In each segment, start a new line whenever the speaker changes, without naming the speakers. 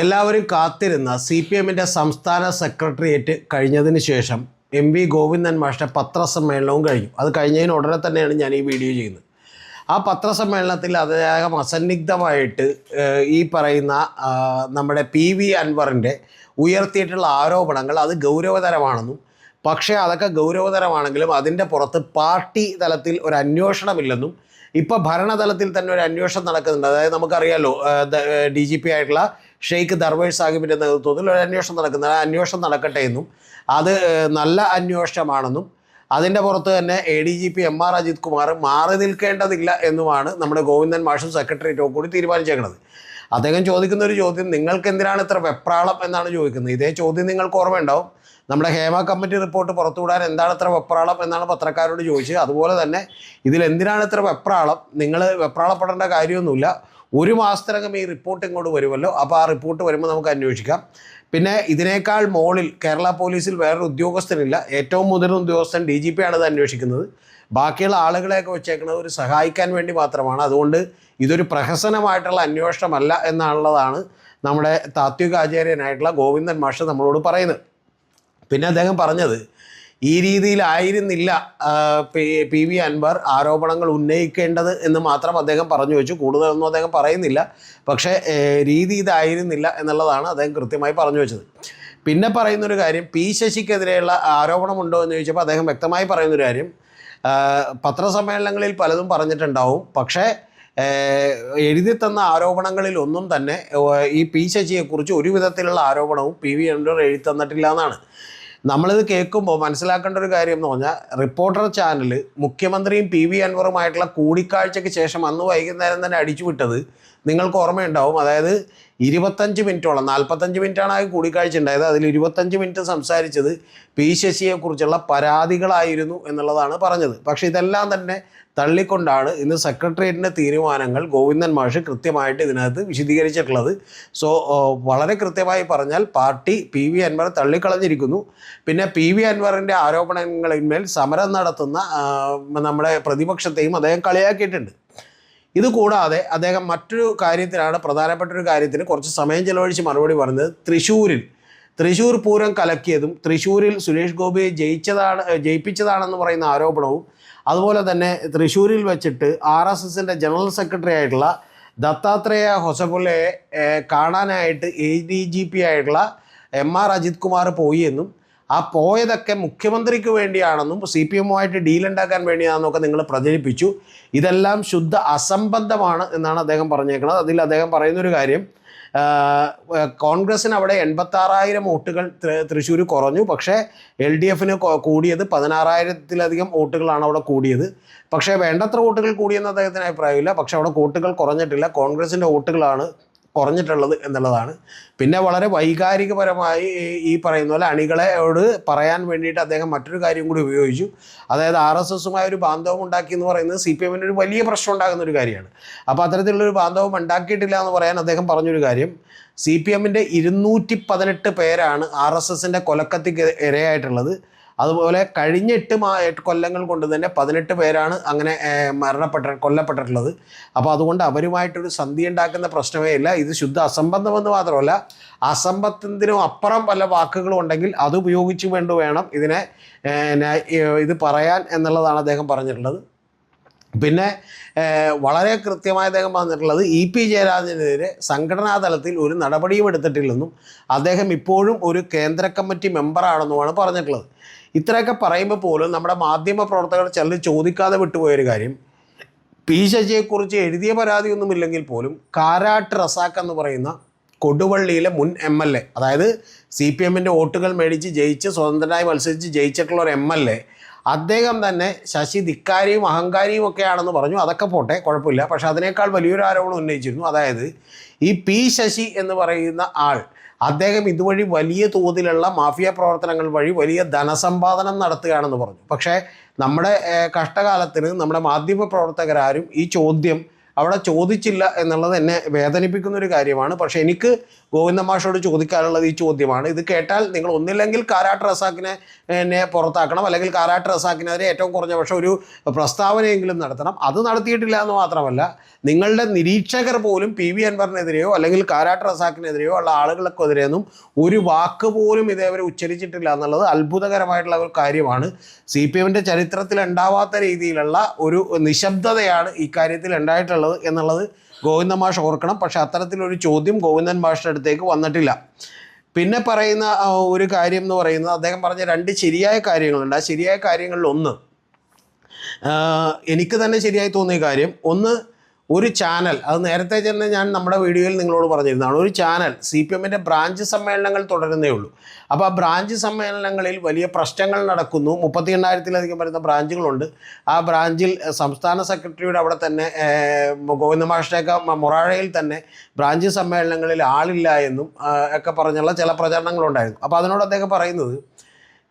എല്ലാവരും കാത്തിരുന്ന C P എമ്മിന്റെ സംസ്ഥാന സെക്രട്ടേറിയറ്റ് കഴിഞ്ഞതിന് ശേഷം എം വി ഗോവിന്ദൻ മാഷ്ടെ പത്രസമ്മേളനവും കഴിഞ്ഞു. അത് കഴിഞ്ഞതിന് ഉടനെ തന്നെയാണ് ഞാൻ ഈ വീഡിയോ ചെയ്യുന്നത്. ആ പത്രസമ്മേളനത്തിൽ അദ്ദേഹം അസന്നിഗ്ധമായിട്ട് ഈ പറയുന്ന നമ്മുടെ പി വി അൻവറിന്റെ ഉയർത്തിയിട്ടുള്ള ആരോപണങ്ങൾ അത് ഗൗരവതരമാണെന്നും പക്ഷേ അതൊക്കെ ഗൗരവതരമാണെങ്കിലും അതിന്റെ പുറത്ത് പാർട്ടി തലത്തിൽ ഒരു അന്വേഷണമില്ലെന്നും ഇപ്പോൾ ഭരണതലത്തിൽ തന്നെ ഒരു അന്വേഷണം നടക്കുന്നുണ്ട്. അതായത് നമുക്കറിയാലോ ഡി ജി പി ആയിട്ടുള്ള ഷെയ്ഖ് ദർവേഷ് സാഹിബിന്റെ നേതൃത്വത്തിൽ ഒരു അന്വേഷണം നടക്കുന്നുണ്ട് ആ അന്വേഷണം നടക്കട്ടെ എന്നും അത് നല്ല അന്വേഷണമാണെന്നും അതിന്റെ പുറത്ത് തന്നെ A D G P M R Ajith Kumar മാറി നിൽക്കേണ്ടതില്ല എന്നുമാണ് നമ്മുടെ ഗോവിന്ദൻ മാഷും സെക്രട്ടേറിയറ്റോ കൂടി തീരുമാനിച്ചേക്കുന്നത്. അദ്ദേഹം ചോദിക്കുന്ന ഒരു ചോദ്യം നിങ്ങൾക്ക് എന്തിനാണ് ഇത്ര വെപ്രാളം? എന്നാണ് ചോദിക്കുന്നത്. ഇതേ ചോദ്യം നിങ്ങൾക്ക് ഓർമ്മയുണ്ടാവും. നമ്മുടെ ഹേമ കമ്മിറ്റി റിപ്പോർട്ട് പുറത്തുവിടാൻ എന്താണ് ഇത്ര വെപ്രാളം എന്നാണ് പത്രക്കാരോട് ചോദിച്ചത്. അതുപോലെ തന്നെ ഇതിൽ എന്തിനാണ് ഇത്ര വെപ്രാളം? നിങ്ങൾ വെപ്രാളപ്പെടേണ്ട കാര്യമൊന്നുമില്ല. ഒരു മാസത്തിനകം ഈ റിപ്പോർട്ട് ഇങ്ങോട്ട് വരുമല്ലോ. അപ്പോൾ ആ റിപ്പോർട്ട് വരുമ്പോൾ നമുക്ക് അന്വേഷിക്കാം. പിന്നെ ഇതിനേക്കാൾ മുകളിൽ കേരള പോലീസിൽ വേറൊരു ഉദ്യോഗസ്ഥനില്ല. ഏറ്റവും മുതിർന്ന ഉദ്യോഗസ്ഥൻ ഡി ജി പി ആണ് ഇത് അന്വേഷിക്കുന്നത്. ബാക്കിയുള്ള ആളുകളെയൊക്കെ വെച്ചേക്കുന്നത് ഒരു സഹായിക്കാൻ വേണ്ടി മാത്രമാണ്. അതുകൊണ്ട് ഇതൊരു പ്രഹസനമായിട്ടുള്ള അന്വേഷണമല്ല എന്നുള്ളതാണ് നമ്മുടെ താത്വികാചാര്യനായിട്ടുള്ള ഗോവിന്ദൻ മാഷ് നമ്മളോട് പറയുന്നത്. പിന്നെ അദ്ദേഹം പറഞ്ഞത് ഈ രീതിയിലായിരുന്നില്ല പി വി അൻവർ ആരോപണങ്ങൾ ഉന്നയിക്കേണ്ടത് എന്ന് മാത്രം അദ്ദേഹം പറഞ്ഞു വെച്ചു. കൂടുതലൊന്നും അദ്ദേഹം പറയുന്നില്ല. പക്ഷേ രീതി ഇതായിരുന്നില്ല എന്നുള്ളതാണ് അദ്ദേഹം കൃത്യമായി പറഞ്ഞു വെച്ചത്. പിന്നെ പറയുന്നൊരു കാര്യം പി ശശിക്കെതിരെയുള്ള ആരോപണമുണ്ടോ എന്ന് ചോദിച്ചപ്പോൾ അദ്ദേഹം വ്യക്തമായി പറയുന്നൊരു കാര്യം പത്രസമ്മേളനങ്ങളിൽ പലതും പറഞ്ഞിട്ടുണ്ടാവും. പക്ഷേ എഴുതി തന്ന ആരോപണങ്ങളിൽ ഒന്നും തന്നെ ഈ പി ശശിയെക്കുറിച്ച് ഒരു വിധത്തിലുള്ള ആരോപണവും പി വി അൻവർ എഴുതി തന്നിട്ടില്ല എന്നാണ്. നമ്മളിത് കേൾക്കുമ്പോൾ മനസ്സിലാക്കേണ്ട ഒരു കാര്യം എന്ന് പറഞ്ഞാൽ റിപ്പോർട്ടർ ചാനൽ മുഖ്യമന്ത്രിയും പി വി അൻവറുമായിട്ടുള്ള കൂടിക്കാഴ്ചയ്ക്ക് ശേഷം അന്ന് വൈകുന്നേരം തന്നെ അടിച്ചു വിട്ടത് നിങ്ങൾക്ക് ഓർമ്മയുണ്ടാവും. അതായത് ഇരുപത്തഞ്ച് മിനിറ്റോളം നാൽപ്പത്തഞ്ച് മിനിറ്റാണ് ആ കൂടിക്കാഴ്ച ഉണ്ടായത്. അതിൽ ഇരുപത്തഞ്ച് മിനിറ്റ് സംസാരിച്ചത് പി ശശിയെക്കുറിച്ചുള്ള പരാതികളായിരുന്നു എന്നുള്ളതാണ് പറഞ്ഞത്. പക്ഷേ ഇതെല്ലാം തന്നെ തള്ളിക്കൊണ്ടാണ് ഇന്ന് സെക്രട്ടേറിയറ്റിന്റെ തീരുമാനങ്ങൾ ഗോവിന്ദൻ മാഷ് കൃത്യമായിട്ട് ഇതിനകത്ത് വിശദീകരിച്ചിട്ടുള്ളത്. സോ വളരെ കൃത്യമായി പറഞ്ഞാൽ പാർട്ടി പി വി അൻവർ തള്ളിക്കളഞ്ഞിരിക്കുന്നു. പിന്നെ പി വി അൻവറിന്റെ ആരോപണങ്ങളിന്മേൽ സമരം നടത്തുന്ന നമ്മുടെ പ്രതിപക്ഷത്തെയും അദ്ദേഹം കളിയാക്കിയിട്ടുണ്ട്. ഇതുകൂടാതെ അദ്ദേഹം മറ്റൊരു കാര്യത്തിലാണ് പ്രധാനപ്പെട്ട ഒരു കാര്യത്തിന് കുറച്ച് സമയം ചെലവഴിച്ച് മറുപടി പറഞ്ഞത് തൃശ്ശൂരിൽ. തൃശ്ശൂർ പൂരം കലക്കിയതും തൃശൂരിൽ സുരേഷ് ഗോപിയെ ജയിച്ചതാണ് ജയിപ്പിച്ചതാണെന്ന് പറയുന്ന ആരോപണവും അതുപോലെ തന്നെ തൃശ്ശൂരിൽ വെച്ചിട്ട് ആർ എസ് എസിന്റെ ജനറൽ സെക്രട്ടറി ആയിട്ടുള്ള ദത്താത്രേയ ഹൊസബുലയെ കാണാനായിട്ട് എ ഡി ജി പി ആയിട്ടുള്ള എം ആർ അജിത് കുമാർ പോയി എന്നും ആ പോയതൊക്കെ മുഖ്യമന്ത്രിക്ക് വേണ്ടിയാണെന്നും സി പി എമ്മുമായിട്ട് ഡീലുണ്ടാക്കാൻ വേണ്ടിയാണെന്നൊക്കെ നിങ്ങൾ പ്രചരിപ്പിച്ചു. ഇതെല്ലാം ശുദ്ധ അസംബന്ധമാണ് എന്നാണ് അദ്ദേഹം പറഞ്ഞേക്കുന്നത്. അതിൽ അദ്ദേഹം പറയുന്നൊരു കാര്യം കോൺഗ്രസിന് അവിടെ എൺപത്താറായിരം വോട്ടുകൾ തൃശ്ശൂർ കുറഞ്ഞു. പക്ഷേ എൽ ഡി എഫിന് കൂടിയത് പതിനാറായിരത്തിലധികം വോട്ടുകളാണ് അവിടെ കൂടിയത്. പക്ഷേ വേണ്ടത്ര വോട്ടുകൾ കൂടിയെന്ന് അദ്ദേഹത്തിന് അഭിപ്രായമില്ല. പക്ഷേ അവിടെ വോട്ടുകൾ കുറഞ്ഞിട്ടില്ല. കോൺഗ്രസിന്റെ വോട്ടുകളാണ് കുറഞ്ഞിട്ടുള്ളത് എന്നുള്ളതാണ്. പിന്നെ വളരെ വൈകാരികപരമായി ഈ- പറയുന്ന പോലെ അണികളെയോട് പറയാൻ വേണ്ടിയിട്ട് അദ്ദേഹം മറ്റൊരു കാര്യം കൂടി ഉപയോഗിച്ചു. അതായത് ആർ എസ് എസുമായി ഒരു ബാന്ധവം ഉണ്ടാക്കി എന്ന് പറയുന്നത് സി പി എമ്മിന് ഒരു വലിയ പ്രശ്നം ഉണ്ടാകുന്ന ഒരു കാര്യമാണ്. അപ്പോൾ അത്തരത്തിലുള്ളൊരു ബാന്ധവം ഉണ്ടാക്കിയിട്ടില്ല എന്ന് പറയാൻ അദ്ദേഹം പറഞ്ഞൊരു കാര്യം സി പി എമ്മിന്റെ ഇരുന്നൂറ്റി പതിനെട്ട് പേരാണ് ആർ എസ് എസിന്റെ കൊലക്കത്തിക്ക് ഇരയായിട്ടുള്ളത്. അതുപോലെ കഴിഞ്ഞ എട്ട് മാ എട്ട് കൊല്ലങ്ങൾ കൊണ്ട് തന്നെ പതിനെട്ട് പേരാണ് അങ്ങനെ മരണപ്പെട്ട കൊല്ലപ്പെട്ടിട്ടുള്ളത്. അപ്പോൾ അതുകൊണ്ട് അവരുമായിട്ടൊരു സന്ധി ഉണ്ടാക്കുന്ന പ്രശ്നമേ ഇല്ല. ഇത് ശുദ്ധ അസംബന്ധമെന്ന് മാത്രമല്ല അസംബന്ധത്തിനും അപ്പുറം പല വാക്കുകളും ഉണ്ടെങ്കിൽ അത് ഉപയോഗിച്ചു വേണ്ടി വേണം ഇതിനെ ഇത് പറയാൻ എന്നുള്ളതാണ് അദ്ദേഹം പറഞ്ഞിട്ടുള്ളത്. പിന്നെ വളരെ കൃത്യമായി അദ്ദേഹം പറഞ്ഞിട്ടുള്ളത് ഇ പി ജയരാജനെതിരെ സംഘടനാ തലത്തിൽ ഒരു നടപടിയും എടുത്തിട്ടില്ലെന്നും അദ്ദേഹം ഇപ്പോഴും ഒരു കേന്ദ്ര കമ്മിറ്റി മെമ്പറാണെന്നുമാണ് പറഞ്ഞിട്ടുള്ളത്. ഇത്രയൊക്കെ പറയുമ്പോൾ പോലും നമ്മുടെ മാധ്യമ പ്രവർത്തകർ ചിലർ ചോദിക്കാതെ വിട്ടുപോയൊരു കാര്യം. പി ശശിയെക്കുറിച്ച് എഴുതിയ പരാതിയൊന്നുമില്ലെങ്കിൽ പോലും കാരാട്ട് റസാഖ് എന്ന് പറയുന്ന കൊടുവള്ളിയിലെ മുൻ എം എൽ എ അതായത് സി പി എമ്മിന്റെ വോട്ടുകൾ മേടിച്ച് ജയിച്ച് സ്വതന്ത്രനായി മത്സരിച്ച് ജയിച്ചിട്ടുള്ള ഒരു എം എൽ എ അദ്ദേഹം തന്നെ ശശി ധിക്കാരിയും അഹങ്കാരിയും ഒക്കെയാണെന്ന് പറഞ്ഞു. അതൊക്കെ പോട്ടെ കുഴപ്പമില്ല. പക്ഷേ അതിനേക്കാൾ വലിയൊരു ആരോപണം ഉന്നയിച്ചിരുന്നു. അതായത് ഈ പി ശശി എന്ന് പറയുന്ന ആൾ അദ്ദേഹം ഇതുവഴി വലിയ തോതിലുള്ള മാഫിയ പ്രവർത്തനങ്ങൾ വഴി വലിയ ധനസമ്പാദനം നടത്തുകയാണെന്ന് പറഞ്ഞു. പക്ഷേ നമ്മുടെ കഷ്ടകാലത്തിന് നമ്മുടെ മാധ്യമ പ്രവർത്തകരാരും ഈ ചോദ്യം അവിടെ ചോദിച്ചില്ല എന്നുള്ളത് എന്നെ വേദനിപ്പിക്കുന്ന ഒരു കാര്യമാണ്. പക്ഷേ എനിക്ക് ഗോവിന്ദമാഷോട് ചോദിക്കാനുള്ളത് ഈ ചോദ്യമാണ്. ഇത് കേട്ടാൽ നിങ്ങൾ ഒന്നില്ലെങ്കിൽ കാരാട്ട് റസാക്കിനെ എന്നെ പുറത്താക്കണം. അല്ലെങ്കിൽ കാരാട്ട് റസാക്കിനെതിരെ ഏറ്റവും കുറഞ്ഞ പക്ഷേ ഒരു പ്രസ്താവനയെങ്കിലും നടത്തണം. അത് നടത്തിയിട്ടില്ല എന്ന് മാത്രമല്ല നിങ്ങളുടെ നിരീക്ഷകർ പോലും പി വി അൻവറിനെതിരെയോ അല്ലെങ്കിൽ കാരാട്ട് റസാക്കിനെതിരെയോ ഉള്ള ആളുകൾക്കെതിരെയൊന്നും ഒരു വാക്ക് പോലും ഇതേവരെ ഉച്ചരിച്ചിട്ടില്ല എന്നുള്ളത് അത്ഭുതകരമായിട്ടുള്ള ഒരു കാര്യമാണ്. സി പി എമ്മിന്റെ ചരിത്രത്തിൽ ഉണ്ടാവാത്ത രീതിയിലുള്ള ഒരു നിശബ്ദതയാണ് ഈ കാര്യത്തിൽ ഉണ്ടായിട്ടുള്ളത് എന്നുള്ളത് ഗോവിന്ദൻ മാഷ് ഓർക്കണം. പക്ഷെ അത്തരത്തിലൊരു ചോദ്യം ഗോവിന്ദൻ മാഷിന്റെ അടുത്തേക്ക് വന്നിട്ടില്ല. പിന്നെ പറയുന്ന ഒരു കാര്യം എന്ന് പറയുന്നത് അദ്ദേഹം പറഞ്ഞ രണ്ട് ശരിയായ കാര്യങ്ങളുണ്ട്. ആ ശരിയായ കാര്യങ്ങളിൽ ഒന്ന് എനിക്ക് തന്നെ ശരിയായി തോന്നിയ കാര്യം ഒന്ന് ഒരു ചാനൽ അത് നേരത്തെ തന്നെ ഞാൻ നമ്മുടെ വീഡിയോയിൽ നിങ്ങളോട് പറഞ്ഞിരുന്നതാണ് ഒരു ചാനൽ സി പി എമ്മിന്റെ ബ്രാഞ്ച് സമ്മേളനങ്ങൾ തുടരുന്നേ ഉള്ളൂ. അപ്പോൾ ആ ബ്രാഞ്ച് സമ്മേളനങ്ങളിൽ വലിയ പ്രശ്നങ്ങൾ നടക്കുന്നു. മുപ്പത്തി എണ്ണായിരത്തിലധികം വരുന്ന ബ്രാഞ്ചുകളുണ്ട്. ആ ബ്രാഞ്ചിൽ സംസ്ഥാന സെക്രട്ടറിയുടെ അവിടെ തന്നെ ഏഹ്, ഗോവിന്ദ മാഷ്ടേക്ക മൊറാഴയിൽ തന്നെ ബ്രാഞ്ച് സമ്മേളനങ്ങളിൽ ആളില്ല എന്നും ഒക്കെ പറഞ്ഞുള്ള ചില പ്രചരണങ്ങളുണ്ടായിരുന്നു. അപ്പോൾ അതിനോട് അദ്ദേഹം പറയുന്നത്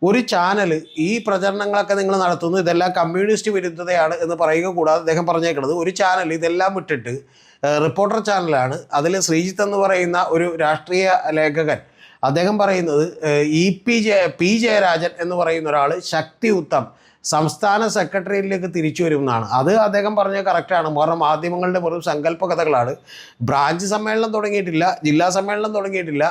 ഒരു ചാനൽ ഈ പ്രചരണങ്ങളൊക്കെ നിങ്ങൾ നടത്തുന്നു ഇതെല്ലാം കമ്മ്യൂണിസ്റ്റ് വിരുദ്ധതയാണ് എന്ന് പറയുക കൂടാതെ അദ്ദേഹം പറഞ്ഞേക്കുന്നത് ഒരു ചാനൽ ഇതെല്ലാം വിട്ടിട്ട് റിപ്പോർട്ടർ ചാനലാണ് അതിൽ ശ്രീജിത്ത് എന്ന് പറയുന്ന ഒരു രാഷ്ട്രീയ ലേഖകൻ അദ്ദേഹം പറയുന്നത് E P Jaya P Jayarajan എന്ന് പറയുന്ന ഒരാൾ ശക്തിയുക്തം സംസ്ഥാന സെക്രട്ടറിയിലേക്ക് തിരിച്ചു വരും എന്നാണ് അത് അദ്ദേഹം പറഞ്ഞത് കറക്റ്റാണ് കാരണം മാധ്യമങ്ങളുടെ വെറും സങ്കല്പ കഥകളാണ്. ബ്രാഞ്ച് സമ്മേളനം തുടങ്ങിയിട്ടില്ല ജില്ലാ സമ്മേളനം തുടങ്ങിയിട്ടില്ല.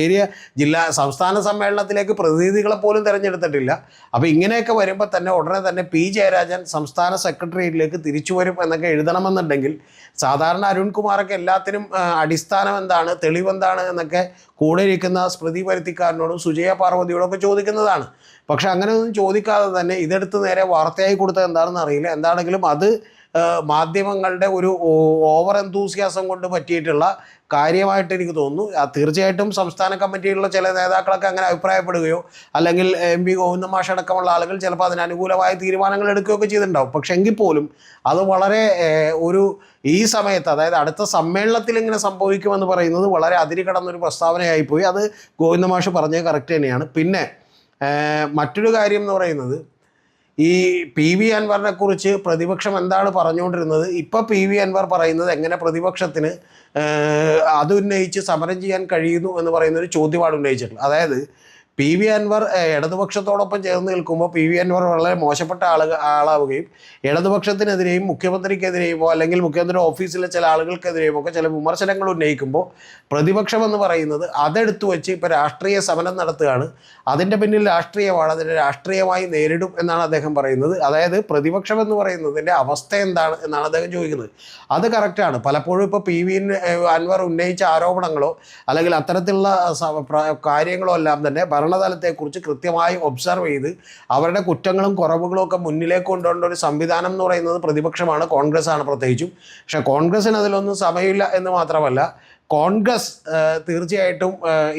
ഏരിയ ജില്ലാ സംസ്ഥാന സമ്മേളനത്തിലേക്ക് പ്രതിനിധികളെ പോലും തിരഞ്ഞെടുത്തിട്ടില്ല. അപ്പോൾ ഇങ്ങനെയൊക്കെ വരുമ്പോൾ തന്നെ ഉടനെ തന്നെ പി. ജയരാജൻ സംസ്ഥാന സെക്രട്ടേറിയറ്റിലേക്ക് തിരിച്ചു വരും എന്നൊക്കെ എഴുതണമെന്നുണ്ടെങ്കിൽ സാധാരണ അരുൺകുമാറൊക്കെ എല്ലാത്തിനും അടിസ്ഥാനം എന്താണ് തെളിവെന്താണ് എന്നൊക്കെ കൂടെ ഇരിക്കുന്ന സ്മൃതി പരുത്തിക്കാരനോടും സുജയ പാർവതിയോടൊക്കെ ചോദിക്കുന്നതാണ്. പക്ഷെ അങ്ങനെ ഒന്നും ചോദിക്കാതെ തന്നെ ഇതെടുത്ത് നേരെ വാർത്തയായി കൊടുത്തത് എന്താണെന്ന് അറിയില്ല. എന്താണെങ്കിലും അത് മാധ്യമങ്ങളുടെ ഒരു ഓവർ എന്തൂസിയാസം കൊണ്ട് പറ്റിയിട്ടുള്ള കാര്യമായിട്ട് എനിക്ക് തോന്നുന്നു. തീർച്ചയായിട്ടും സംസ്ഥാന കമ്മിറ്റിയിലുള്ള ചില നേതാക്കളൊക്കെ അങ്ങനെ അഭിപ്രായപ്പെടുകയോ അല്ലെങ്കിൽ എം പി ഗോവിന്ദ അടക്കമുള്ള ആളുകൾ ചിലപ്പോൾ അതിനനുകൂലമായ തീരുമാനങ്ങൾ എടുക്കുകയൊക്കെ ചെയ്തിട്ടുണ്ടാവും. പക്ഷെ എങ്കിൽ പോലും അത് വളരെ ഒരു ഈ സമയത്ത് അതായത് അടുത്ത സമ്മേളനത്തിൽ ഇങ്ങനെ സംഭവിക്കുമെന്ന് പറയുന്നത് വളരെ അതിരി കടന്നൊരു പ്രസ്താവനയായിപ്പോയി. അത് ഗോവിന്ദ മാഷ് പറഞ്ഞത് കറക്റ്റ് തന്നെയാണ്. പിന്നെ മറ്റൊരു കാര്യം എന്ന് പറയുന്നത് ഈ പി വി അൻവറിനെ കുറിച്ച് പ്രതിപക്ഷം എന്താണ് പറഞ്ഞുകൊണ്ടിരുന്നത്? ഇപ്പോൾ പി വി അൻവർ പറയുന്നത് എങ്ങനെ പ്രതിപക്ഷത്തിന് അതുന്നയിച്ച് സമരം ചെയ്യാൻ കഴിയുന്നു എന്ന് പറയുന്ന ഒരു ചോദ്യമാണ് ഉന്നയിച്ചിട്ടുള്ളത്. അതായത് പി വി അൻവർ ഇടതുപക്ഷത്തോടൊപ്പം ചേർന്ന് നിൽക്കുമ്പോൾ പി വി അൻവർ വളരെ മോശപ്പെട്ട ആൾ ആളാവുകയും ഇടതുപക്ഷത്തിനെതിരെയും മുഖ്യമന്ത്രിക്കെതിരെയുമോ അല്ലെങ്കിൽ മുഖ്യമന്ത്രി ഓഫീസിലെ ചില ആളുകൾക്കെതിരെയും ഒക്കെ ചില വിമർശനങ്ങൾ ഉന്നയിക്കുമ്പോൾ പ്രതിപക്ഷം എന്ന് പറയുന്നത് അതെടുത്തു വെച്ച് ഇപ്പോൾ രാഷ്ട്രീയ സമരം നടത്തുകയാണ്. അതിന്റെ പിന്നിൽ രാഷ്ട്രീയമാണ്. അതിനെ രാഷ്ട്രീയമായി നേരിടും എന്നാണ് അദ്ദേഹം പറയുന്നത്. അതായത് പ്രതിപക്ഷം എന്ന് പറയുന്നതിന്റെ അവസ്ഥ എന്താണ് എന്നാണ് അദ്ദേഹം ചോദിക്കുന്നത്. അത് കറക്റ്റാണ് പലപ്പോഴും ഇപ്പോൾ പി വി അൻവർ ഉന്നയിച്ച ആരോപണങ്ങളോ അല്ലെങ്കിൽ അത്തരത്തിലുള്ള കാര്യങ്ങളോ എല്ലാം തന്നെ ഭരണതലത്തെക്കുറിച്ച് കൃത്യമായി ഒബ്സർവ് ചെയ്ത് അവരുടെ കുറ്റങ്ങളും കുറവുകളും ഒക്കെ മുന്നിലേക്ക് കൊണ്ടുവരേണ്ട ഒരു സംവിധാനം എന്ന് പറയുന്നത് പ്രതിപക്ഷമാണ് കോൺഗ്രസ് ആണ് പ്രത്യേകിച്ചും. പക്ഷേ കോൺഗ്രസ്സിന് അതിലൊന്നും സമയമില്ല എന്ന് മാത്രമല്ല കോൺഗ്രസ് തീർച്ചയായിട്ടും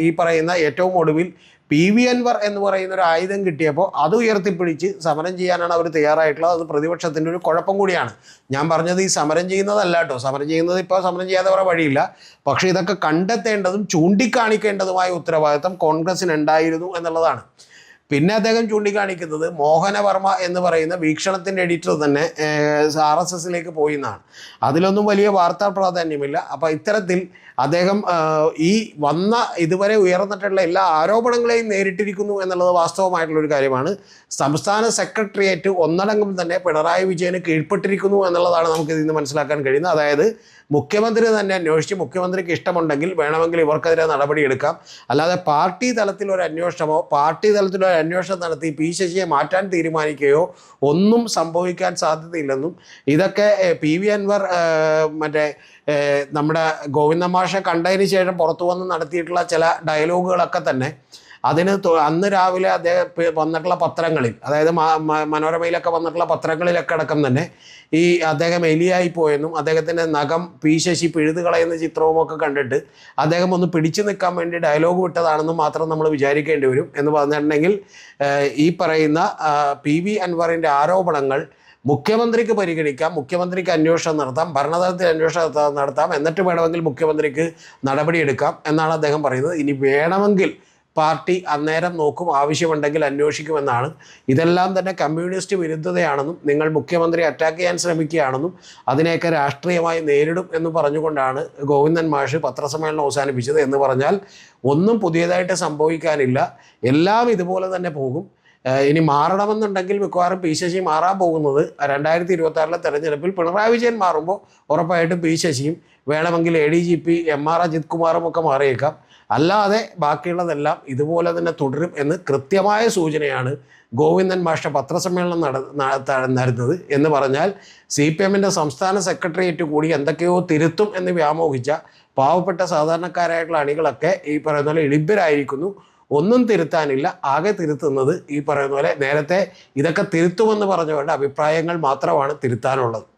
ഈ പറയുന്ന ഏറ്റവും ഒടുവിൽ പി വി അൻവർ എന്ന് പറയുന്ന ഒരു ആയുധം കിട്ടിയപ്പോൾ അത് ഉയർത്തിപ്പിടിച്ച് സമരം ചെയ്യാനാണ് അവർ തയ്യാറായിട്ടുള്ളത്. അത് പ്രതിപക്ഷത്തിന്റെ ഒരു കുഴപ്പം കൂടിയാണ്. ഞാൻ പറഞ്ഞത് ഈ സമരം ചെയ്യുന്നതല്ല കേട്ടോ. സമരം ചെയ്യുന്നത് ഇപ്പോൾ സമരം ചെയ്യാതെ വേറെ വഴിയില്ല. പക്ഷേ ഇതൊക്കെ കണ്ടെത്തേണ്ടതും ചൂണ്ടിക്കാണിക്കേണ്ടതുമായ ഉത്തരവാദിത്തം കോൺഗ്രസിന് ഉണ്ടായിരുന്നു എന്നുള്ളതാണ്. പിന്നെ അദ്ദേഹം ചൂണ്ടിക്കാണിക്കുന്നത് മോഹനവർമ്മ എന്ന് പറയുന്ന വീക്ഷണത്തിന്റെ എഡിറ്റർ തന്നെ ആർ എസ് എസിലേക്ക് പോയി എന്നാണ്. അതിലൊന്നും വലിയ വാർത്താ പ്രാധാന്യമില്ല. അപ്പോൾ ഇത്തരത്തിൽ അദ്ദേഹം ഈ വന്ന ഇതുവരെ ഉയർന്നിട്ടുള്ള എല്ലാ ആരോപണങ്ങളെയും നേരിട്ടിരിക്കുന്നു എന്നുള്ളത് വാസ്തവമായിട്ടുള്ളൊരു കാര്യമാണ്. സംസ്ഥാന സെക്രട്ടേറിയറ്റ് ഒന്നടങ്കം തന്നെ പിണറായി വിജയന് കീഴ്പ്പെട്ടിരിക്കുന്നു എന്നുള്ളതാണ് നമുക്ക് ഇതിൽ നിന്ന് മനസ്സിലാക്കാൻ കഴിയുന്നത്. അതായത് മുഖ്യമന്ത്രി തന്നെ അന്വേഷിച്ച് മുഖ്യമന്ത്രിക്ക് ഇഷ്ടമുണ്ടെങ്കിൽ വേണമെങ്കിൽ ഇവർക്കെതിരെ നടപടിയെടുക്കാം അല്ലാതെ പാർട്ടി തലത്തിൽ ഒരു അന്വേഷണമോ പാർട്ടി തലത്തിൽ ഒരു അന്വേഷണം നടത്തി പി ശശിയെ മാറ്റാൻ തീരുമാനിക്കുകയോ ഒന്നും സംഭവിക്കാൻ സാധ്യതയില്ലെന്നും ഇതൊക്കെ പി വി അൻവർ മറ്റേ നമ്മുടെ ഗോവിന്ദമാഷ കണ്ടതിന് ശേഷം പുറത്തു വന്ന് നടത്തിയിട്ടുള്ള ചില ഡയലോഗുകളൊക്കെ തന്നെ അതിന് അന്ന് രാവിലെ അദ്ദേഹം വന്നിട്ടുള്ള പത്രങ്ങളിൽ അതായത് മനോരമയിലൊക്കെ വന്നിട്ടുള്ള പത്രങ്ങളിലൊക്കെ അടക്കം തന്നെ ഈ അദ്ദേഹം എലിയായി പോയെന്നും അദ്ദേഹത്തിന്റെ നഖം പീശശി പിഴുതുകളയുന്ന പിഴുതു കളയുന്ന ചിത്രവും ഒക്കെ കണ്ടിട്ട് അദ്ദേഹം ഒന്ന് പിടിച്ചു നിൽക്കാൻ വേണ്ടി ഡയലോഗ് വിട്ടതാണെന്നും മാത്രം നമ്മൾ വിചാരിക്കേണ്ടി വരും എന്ന് പറഞ്ഞിട്ടുണ്ടെങ്കിൽ ഈ പറയുന്ന പി വി അൻവറിന്റെ ആരോപണങ്ങൾ മുഖ്യമന്ത്രിക്ക് പരിഗണിക്കാം മുഖ്യമന്ത്രിക്ക് അന്വേഷണം നടത്താം ഭരണതലത്തിൽ അന്വേഷണം നടത്താം എന്നിട്ട് വേണമെങ്കിൽ മുഖ്യമന്ത്രിക്ക് നടപടിയെടുക്കാം എന്നാണ് അദ്ദേഹം പറയുന്നത്. ഇനി വേണമെങ്കിൽ പാർട്ടി അന്നേരം നോക്കും ആവശ്യമുണ്ടെങ്കിൽ അന്വേഷിക്കുമെന്നാണ്. ഇതെല്ലാം തന്നെ കമ്മ്യൂണിസ്റ്റ് വിരുദ്ധതയാണെന്നും നിങ്ങൾ മുഖ്യമന്ത്രി അറ്റാക്ക് ചെയ്യാൻ ശ്രമിക്കുകയാണെന്നും അതിനെയൊക്കെ രാഷ്ട്രീയമായി നേരിടും എന്ന് പറഞ്ഞുകൊണ്ടാണ് ഗോവിന്ദൻ മാഷ് പത്രസമ്മേളനം അവസാനിപ്പിച്ചത് എന്ന് പറഞ്ഞാൽ ഒന്നും പുതിയതായിട്ട് സംഭവിക്കാനില്ല. എല്ലാം ഇതുപോലെ തന്നെ പോകും. ഇനി മാറണമെന്നുണ്ടെങ്കിൽ മിക്കവാറും പി ശശി മാറാൻ പോകുന്നത് രണ്ടായിരത്തി ഇരുപത്തി ആറിലെ തെരഞ്ഞെടുപ്പിൽ പിണറായി വിജയൻ മാറുമ്പോൾ ഉറപ്പായിട്ടും പി ശശിയും വേണമെങ്കിൽ A D G P M R Ajith കുമാറും ഒക്കെ മാറിയേക്കാം. അല്ലാതെ ബാക്കിയുള്ളതെല്ലാം ഇതുപോലെ തന്നെ തുടരും എന്ന് കൃത്യമായ സൂചനയാണ് ഗോവിന്ദൻ മാഷ പത്രസമ്മേളനം നട നട- നടന്നത് എന്ന് പറഞ്ഞാൽ സി പി എമ്മിന്റെ സംസ്ഥാന സെക്രട്ടേറിയറ്റ് കൂടി എന്തൊക്കെയോ തിരുത്തും എന്ന് വ്യാമോഹിച്ച പാവപ്പെട്ട സാധാരണക്കാരായിട്ടുള്ള അണികളൊക്കെ ഈ പറയുന്ന പോലെ ഇളിഭ്യരായിരിക്കുന്നു ഒന്നും തിരുത്താനില്ല ആകെ തിരുത്തുന്നത് ഈ പറയുന്ന പോലെ നേരത്തെ ഇതൊക്കെ തിരുത്തുമെന്ന് പറഞ്ഞവരുടെ അഭിപ്രായങ്ങൾ മാത്രമാണ് തിരുത്താനുള്ളത്.